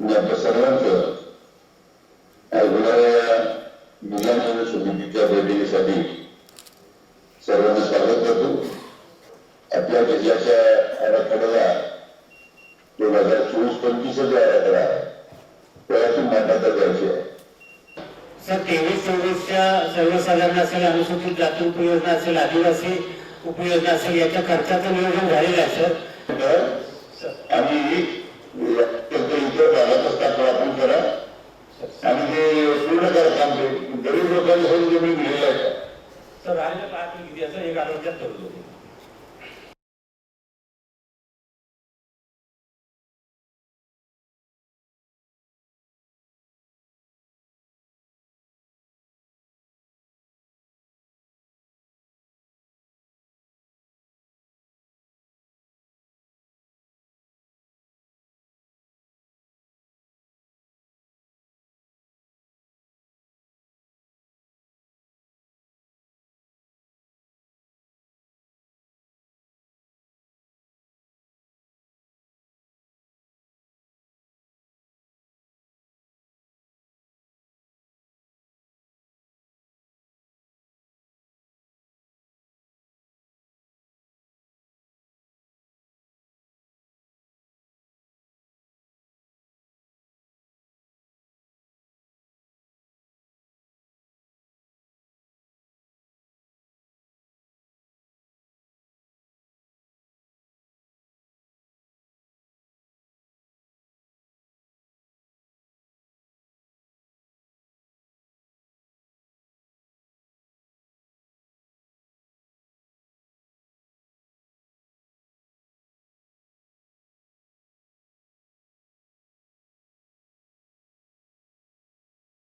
मी आपल्या सर्वांचं या होणाऱ्या मुलांच्या समितीच्या बैठकीसाठी सर्वांना स्वागत करतो आपल्या जिल्ह्याच्या आराखड्याला दोन हजार चोवीस पंचवीसचा जो आराखडा आहे मान्यता द्यायची आहे सर तेवीस चोवीसच्या सर्वसाधारण असेल अनुसूचित जाती उपयोजना असेल आदिवासी उपयोजना असेल याच्या खर्चाचं नियोजन झालेलं आहे सर आणि भी दिलेला आहे सर राहिलेला आतून किती असं एक आरोग्यात ठरवतो